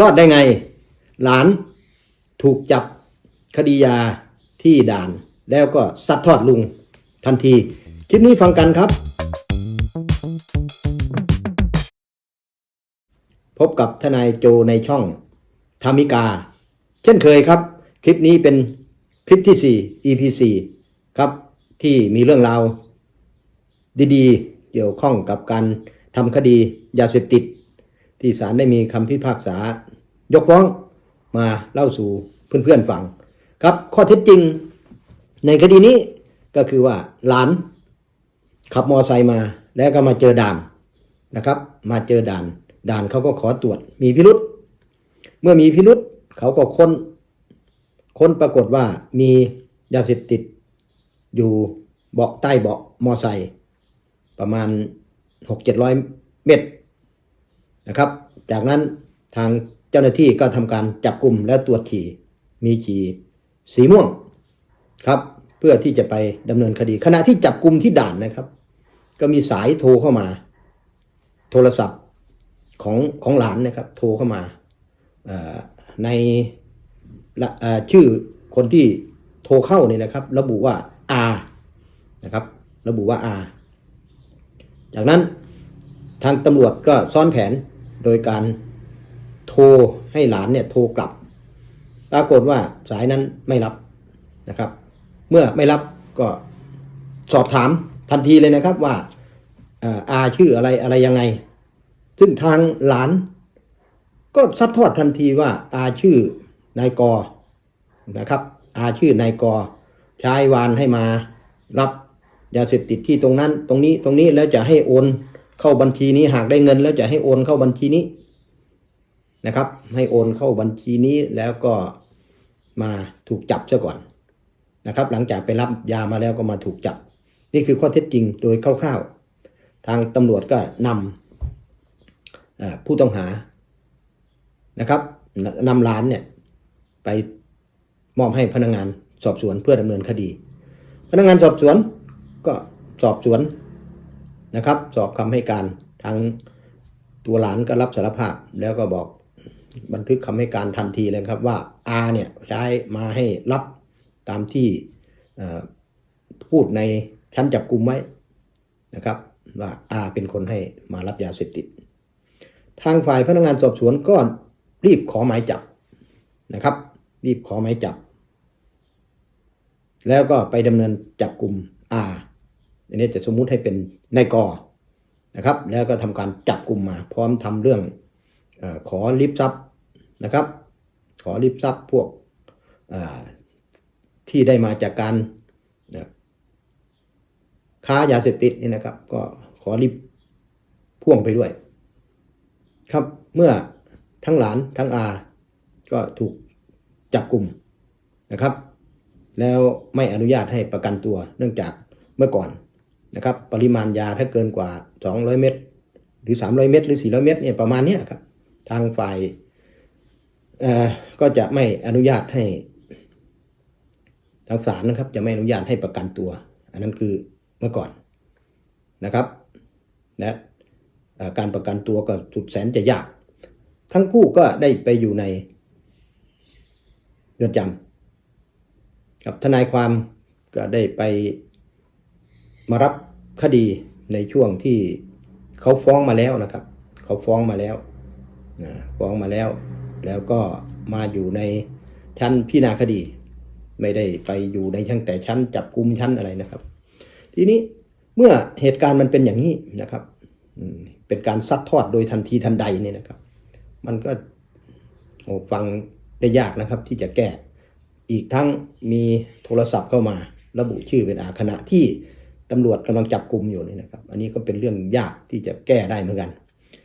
รอดได้ไง หลานถูกจับคดียาที่ด่าน แล้วก็ซัดทอดลุงทันที คลิปนี้ฟังกันครับ พบกับทนายโจในช่องธรรมิกา เช่นเคยครับ คลิปนี้เป็นคลิปที่ 4 EP 4ครับ ที่มีเรื่องราว ดีๆ เกี่ยวข้องกับการทำคดียาเสพติด ที่ศาลได้มีคำพิพากษายกฟ้องมาเล่าสู่เพื่อนๆฟังครับ ข้อเท็จจริงในคดีนี้ก็คือว่าหลาน ขับมอไซค์มาแล้วก็มาเจอด่านนะครับ มาเจอด่าน ด่านเขาก็ขอตรวจมีพิรุษเมื่อมีพิรุษเขาก็ค้นค้นปรากฏว่ามียาเสพติด อยู่เบาะใต้เบาะมอไซค์ประมาณหกเจ็ดร้อยเมตร นะครับ จากนั้นทางเจ้าหน้าที่ก็ทำการจับกลุ่มและตรวจฉี่มีฉี่สีม่วงครับ เพื่อที่จะไปดำเนินคดี ขณะที่จับกลุ่มที่ด่านนะครับ ก็มีสายโทรเข้ามา โทรศัพท์ของของหลานนะครับ โทรเข้ามาในชื่อคนที่โทรเข้าเนี่ยนะครับ ระบุว่า R นะครับ ระบุว่า R จากนั้นทางตำรวจก็ซ้อนแผน โดยการโทรให้หลานเนี่ยโทรกลับ ปรากฏว่าสายนั้นไม่รับนะครับ เมื่อไม่รับก็สอบถามทันทีเลยนะครับว่าเอ่ออาชื่ออะไรอะไรยังไง ซึ่งทางหลาน ก็ซัดทอดทันทีว่าอาชื่อนายกอนะครับ อาชื่อนายกอใช้วานให้มารับยาเสพติดที่ตรงนั้น ตรงนี้ตรงนี้แล้วจะให้โอน เข้าบัญชีนี้หากได้เงินแล้วจะให้โอนเข้าบัญชีนี้นะครับ ให้โอนเข้าบัญชีนี้แล้วก็มาถูกจับซะก่อนนะครับ หลังจากไปรับยามาแล้วก็มาถูกจับ นี่คือข้อเท็จจริงโดยคร่าวๆ ทางตำรวจก็นำผู้ต้องหานะครับนำหลานเนี่ยไปมอบให้พนักงานสอบสวนเพื่อดำเนินคดี พนักงานสอบสวนก็สอบสวน นะครับ สอบคำให้การทางตัวหลานก็รับสารภาพแล้วก็บอกบันทึกคำให้การทันทีเลยครับว่าอาเนี่ยใช้มาให้รับตามที่พูดในชั้นจับกลุ่มไว้นะครับ ว่าอาเป็นคนให้มารับยาเสพติด ทางฝ่ายพนักงานสอบสวนก็รีบขอหมายจับนะครับ รีบขอหมายจับ แล้วก็ไปดำเนินจับกลุ่มอา อันนี้จะสมมุติให้เป็นนายกนะครับ แล้วก็ทำการจับกลุ่มมา พร้อมทำเรื่องอขอริบทรัพย์นะครับ ขอริบทรัพย์พวกที่ได้มาจากการค้ายาเสพติดนี่นะครับ ก็ขอริบพ่วงไปด้วย ครับเมื่อทั้งหลานทั้งอา ก็ถูกจับกลุ่มนะครับ แล้วไม่อนุญาตให้ประกันตัวเนื่องจากเมื่อก่อน นะครับ ปริมาณยาถ้าเกินกว่า 200 เม็ดหรือ 300 เม็ดหรือ 400 เม็ดเนี่ยประมาณเนี้ยครับ ทางฝ่ายก็จะไม่อนุญาตให้ทางศาลนะครับ จะไม่อนุญาตให้ประกันตัว อันนั้นคือเมื่อก่อนนะครับและการประกันตัวก็สุดแสนจะยาก ทั้งคู่ก็ได้ไปอยู่ในเรือนจำกับทนายความก็ได้ไป มารับคดีในช่วงที่เขาฟ้องมาแล้วนะครับ เขาฟ้องมาแล้วนะฟ้องมาแล้ว แล้วก็มาอยู่ในชั้นพิจารณาคดี ไม่ได้ไปอยู่ในชั้นแต่ชั้นจับกุมชั้นอะไรนะครับ ทีนี้เมื่อเหตุการณ์มันเป็นอย่างนี้นะครับเป็นการซัดทอดโดยทันทีทันใดเนี่ยนะครับ มันก็โอ้ฟังได้ยากนะครับที่จะแก้ อีกทั้งมีโทรศัพท์เข้ามาระบุชื่อเป็นอาขณะที่ ตำรวจกำลังจับกลุ่มอยู่นี่นะครับ อันนี้ก็เป็นเรื่องยากที่จะแก้ได้เหมือนกัน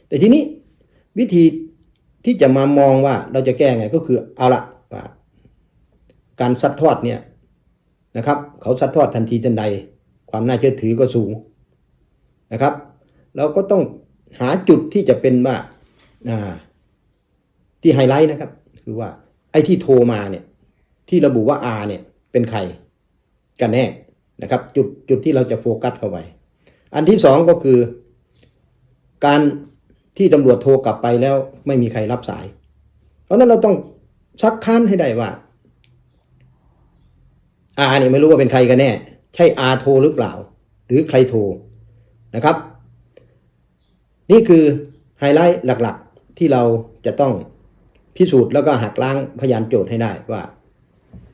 แต่ทีนี้วิธีที่จะมามองว่าเราจะแก้ไงก็คือเอาละว่าการซัดทอดเนี่ยนะครับ เขาซัดทอดทันทีทันใด ความน่าเชื่อถือก็สูงนะครับ เราก็ต้องหาจุดที่จะเป็นว่าที่ไฮไลท์นะครับ คือว่าไอ้ที่โทรมาเนี่ย ที่ระบุว่า R เนี่ยเป็นใครกันแน่ นะครับจุดจุดที่เราจะโฟกัสเข้าไปอันที่สองก็คือ การที่ตำรวจโทรกลับไปแล้วไม่มีใครรับสาย เพราะนั้นเราต้องซักค้านให้ได้ว่าอาเนี่ยไม่รู้ว่าเป็นใครกันแน่ ใช่อาโทรหรือเปล่า หรือใครโทรนะครับ นี่คือไฮไลท์หลักๆ ที่เราจะต้องพิสูจน์แล้วก็หักล้างพยานโจทย์ให้ได้ว่า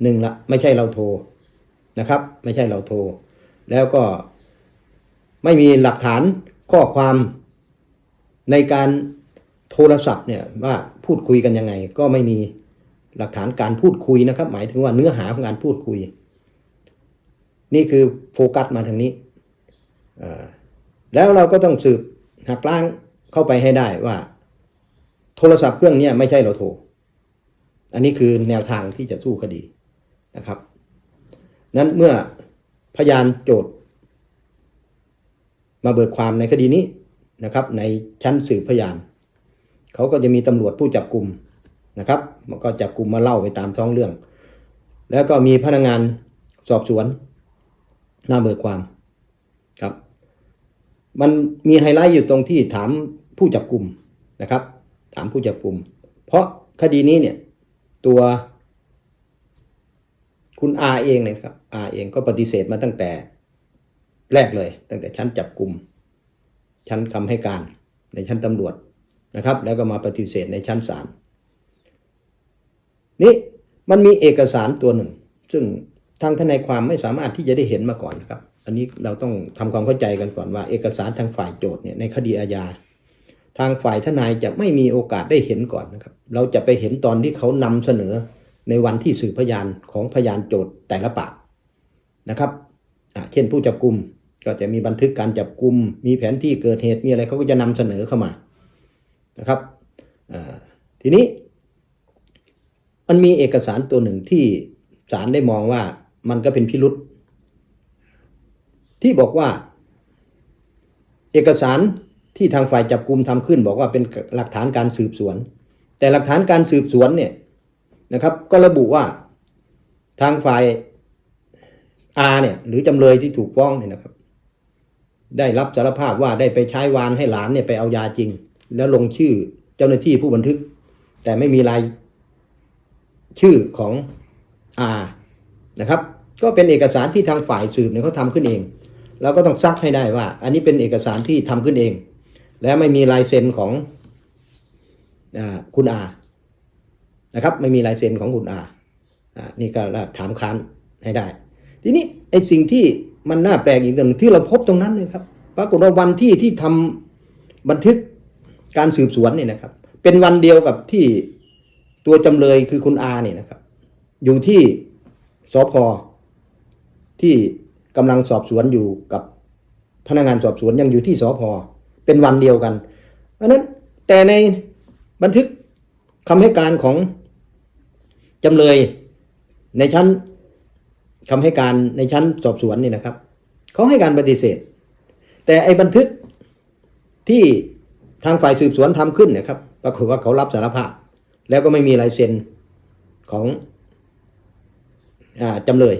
หนึ่งละไม่ใช่เราโทร นะครับ ไม่ใช่เราโทร แล้วก็ไม่มีหลักฐานข้อความในการโทรศัพท์เนี่ยว่าพูดคุยกันยังไง ก็ไม่มีหลักฐานการพูดคุยนะครับ หมายถึงว่าเนื้อหาของการพูดคุย นี่คือโฟกัสมาทางนี้แล้วเราก็ต้องสืบหักล้างเข้าไปให้ได้ว่า โทรศัพท์เครื่องนี้ไม่ใช่เราโทร อันนี้คือแนวทางที่จะสู้คดีนะครับ นั้นเมื่อพยานโจทย์ มาเบิกความในคดีนี้นะครับ ในชั้นสืบพยาน เขาก็จะมีตำรวจผู้จับกลุ่มนะครับ มันก็จับกลุ่มมาเล่าไปตามท้องเรื่อง แล้วก็มีพนักงานสอบสวนหน้าเบิกความครับ มันมีไฮไลท์อยู่ตรงที่ถามผู้จับกลุ่มนะครับ ถามผู้จับกลุ่ม เพราะคดีนี้เนี่ยตัว คุณอาเองเนี่ยครับอาเองก็ปฏิเสธมาตั้งแต่แรกเลย ตั้งแต่ชั้นจับกลุ่มชั้นคำให้การในชั้นตำรวจนะครับ แล้วก็มาปฏิเสธในชั้นศาลนี่มันมีเอกสารตัวหนึ่ง ซึ่งทางทนายความไม่สามารถที่จะได้เห็นมาก่อนนะครับ อันนี้เราต้องทำความเข้าใจกันก่อนว่า เอกสารทางฝ่ายโจทย์เนี่ยในคดีอาญาทางฝ่ายทนายจะไม่มีโอกาสได้เห็นก่อนนะครับ เราจะไปเห็นตอนที่เขานำเสนอ ในวันที่สืบพยานของพยานโจทย์แต่ละปากนะครับเช่นผู้จับกลุ่มก็จะมีบันทึกการจับกลุ่มมีแผนที่เกิดเหตุมีอะไรเขาก็จะนำเสนอเข้ามานะครับทีนี้มันมีเอกสารตัวหนึ่งที่ศาลได้มองว่ามันก็เป็นพิรุษที่บอกว่า เอกสารที่ทางฝ่ายจับกลุ่มทำขึ้น บอกว่าเป็นหลักฐานการสืบสวน แต่หลักฐานการสืบสวนเนี่ย นะครับ ก็ระบุว่าทางฝ่ายอาเนี่ยหรือจำเลยที่ถูกฟ้องเนี่ยนะครับ ได้รับสารภาพว่าได้ไปใช้วานให้หลานเนี่ยไปเอายาจริง แล้วลงชื่อเจ้าหน้าที่ผู้บันทึก แต่ไม่มีรายชื่อของอานะครับ ก็เป็นเอกสารที่ทางฝ่ายสืบเนี่ยเขาทำขึ้นเองเราก็ต้องซักให้ได้ว่า อันนี้เป็นเอกสารที่ทำขึ้นเอง และไม่มีลายเซ็นของอคุณอา นะครับ ไม่มีลายเซ็นของคุณอาอ่านี่ก็ถามค้านให้ได้ ทีนี้ไอ้สิ่งที่มันน่าแปลกอีกอย่างหนึ่งที่เราพบตรงนั้นเลยครับปรากฏว่าวันที่ที่ทำบันทึกการสืบสวนเนี่ยนะครับ เป็นวันเดียวกับที่ตัวจำเลยคือคุณอาเนี่ยนะครับ อยู่ที่สพที่กำลังสอบสวนอยู่กับพนักงานสอบสวนยังอยู่ที่สพเป็นวันเดียวกันเพราะฉะนั้นแต่ในบันทึกคำให้การของ จำเลยในชั้นคำให้การในชั้นสอบสวนนี่นะครับเขาให้การปฏิเสธ แต่ไอ้บันทึกที่ทางฝ่ายสืบสวนทำขึ้นนะครับปรากฏว่าเขารับสารภาพ แล้วก็ไม่มีลายเซ็นของอจำเลย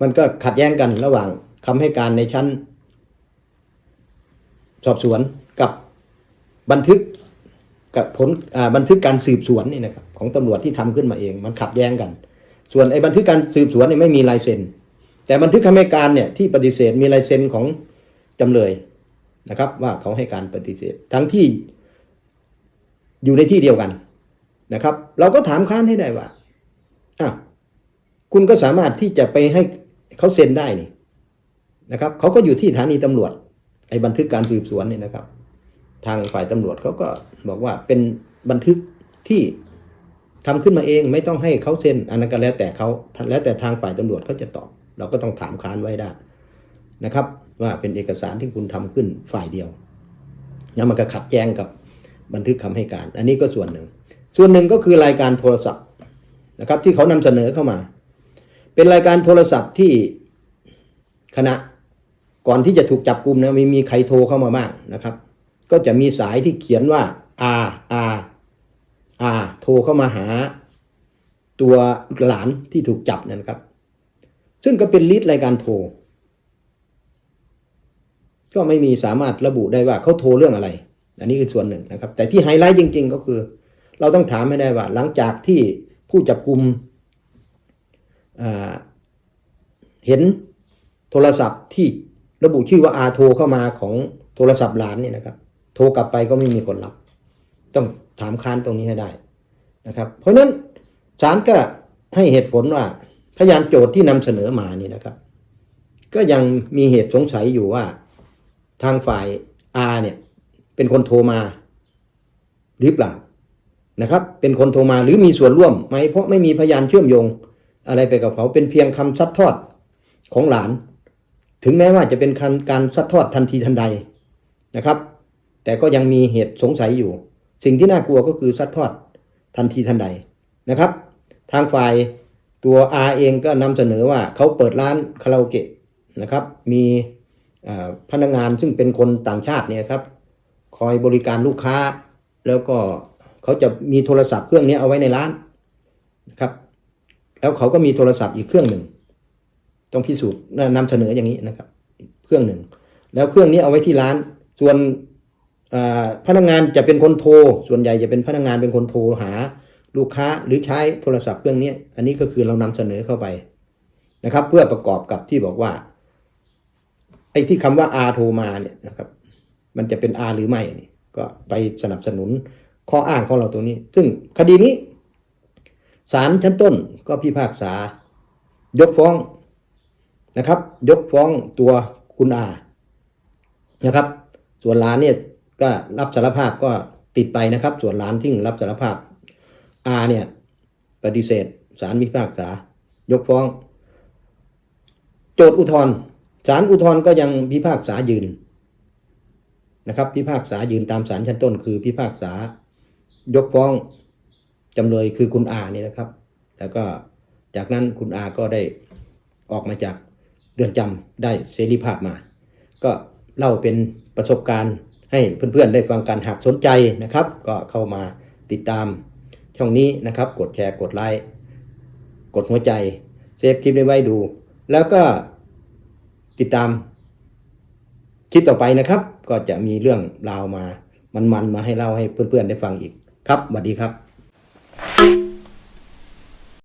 มันก็ขัดแย้งกันระหว่างคำให้การในชั้น สอบสวนกับบันทึก กับผลบันทึกการสืบสวนนี่นะครับของตำรวจที่ทำขึ้นมาเอง มันขัดแย้งกัน ส่วนไอ้บันทึกการสืบสวนเนี่ยไม่มีลายเซ็น แต่บันทึกคำให้การเนี่ยที่ปฏิเสธมีลายเซ็นของจำเลยนะครับ ว่าเขาให้การปฏิเสธ ทั้งที่อยู่ในที่เดียวกันนะครับ เราก็ถามค้านให้ได้ว่าอ้าวคุณก็สามารถที่จะไปให้เขาเซ็นได้นี่นะครับเขาก็อยู่ที่สถานีตำรวจไอ้บันทึกการสืบสวนนี่นะครับ ทางฝ่ายตำรวจเขาก็บอกว่าเป็นบันทึกที่ทำขึ้นมาเองไม่ต้องให้เขาเซ็นอันนั้นก็แล้วแต่เขาแล้วแต่ทางฝ่ายตำรวจเขาจะตอบ เราก็ต้องถามค้านไว้ได้นะครับ ว่าเป็นเอกสารที่คุณทำขึ้นฝ่ายเดียวแล้วมันก็ขัดแย้งกับบันทึกคำให้การ อันนี้ก็ส่วนหนึ่ง ส่วนหนึ่งก็คือรายการโทรศัพท์นะครับ ที่เขานำเสนอเข้ามา เป็นรายการโทรศัพท์ที่ขณะก่อนที่จะถูกจับกลุ่มนะมีมีใครโทรเข้ามาบ้างนะครับ ก็จะมีสายที่เขียนว่า R R R โทรเข้ามาหา ตัวหลานที่ถูกจับนนนครับ ซึ่งก็เป็นลิสต์รายการโทร ก็ไม่มีสามารถระบุได้ว่าเขาโทรเรื่องอะไร อันนี้คือส่วนหนึ่งนะครับ แต่ที่ไฮไลท์จริง ๆ ก็คือ เราต้องถามให้ได้ว่า หลังจากที่ผู้จับกลุ่มอ่าเห็นโทรศัพท์ที่ระบุชื่อว่าอาโทรเข้ามาของโทรศัพท์หลานเนี่ยนะครับ โทรกลับไปก็ไม่มีคนรับ ต้องถามค้านตรงนี้ให้ได้นะครับ เพราะฉะนั้นศาลก็ให้เหตุผลว่าพยานโจทย์ที่นำเสนอมานี่นะครับ ก็ยังมีเหตุสงสัยอยู่ว่าทางฝ่ายอาเนี่ยเป็นคนโทรมาหรือเปล่านะครับ เป็นคนโทรมาหรือมีส่วนร่วมไหมเพราะไม่มีพยานเชื่อมโยง อะไรไปกับเขาเป็นเพียงคำซัดทอดของหลาน ถึงแม้ว่าจะเป็นการซัดทอดทันทีทันใดนะครับ แต่ก็ยังมีเหตุสงสัยอยู่ สิ่งที่น่ากลัวก็คือซัดทอดทันทีทันใดนะครับ ทางฝ่ายตัว R เองก็นำเสนอว่าเขาเปิดร้านคาราโอเกะนะครับ มีพนักงานซึ่งเป็นคนต่างชาติเนี่ยครับ คอยบริการลูกค้า แล้วก็เขาจะมีโทรศัพท์เครื่องนี้เอาไว้ในร้านนะครับ แล้วเขาก็มีโทรศัพท์อีกเครื่องหนึ่ง ต้องพิสูจน์นำเสนออย่างนี้นะครับ เครื่องหนึ่ง แล้วเครื่องนี้เอาไว้ที่ร้าน ส่วน พนักงานจะเป็นคนโทร ส่วนใหญ่จะเป็นพนักงานเป็นคนโทรหาลูกค้าหรือใช้โทรศัพท์เครื่องนี้ อันนี้ก็คือเรานำเสนอเข้าไปนะครับ เพื่อประกอบกับที่บอกว่า ไอ้ที่คำว่า R โทรมาเนี่ยนะครับ มันจะเป็น R หรือไม่นี่ก็ไปสนับสนุนข้ออ้างของเราตรงนี้ ซึ่งคดีนี้ศาลชั้นต้นก็พิพากษา ยกฟ้องนะครับ ยกฟ้องตัวคุณอานะครับ ส่วนหลานเนี่ย ก็รับสารภาพก็ติดไปนะครับ ส่วนหลานที่รับสารภาพอาเนี่ย ปฏิเสธศาลพิพากษายกฟ้อง โจทย์อุทธรณ์ศาลอุทธรณ์ก็ยังพิพากษายืนนะครับพิพากษายืนตามศาลชั้นต้น คือพิพากษายกฟ้องจำเลยคือคุณอาเนี่ยนะครับ แล้วก็จากนั้นคุณอาก็ได้ออกมาจากเรือนจำได้เสรีภาพมา ก็เล่าเป็นประสบการณ์ ให้เพื่อนๆได้ฟังกันหากสนใจนะครับ ก็เข้ามาติดตามช่องนี้นะครับ กดแชร์กดไลค์กดหัวใจเซฟคลิปไว้ดู แล้วก็ติดตามคลิปต่อไปนะครับ ก็จะมีเรื่องราวมามันๆมาให้เล่าให้เพื่อนๆได้ฟังอีกครับสวัสดีครับ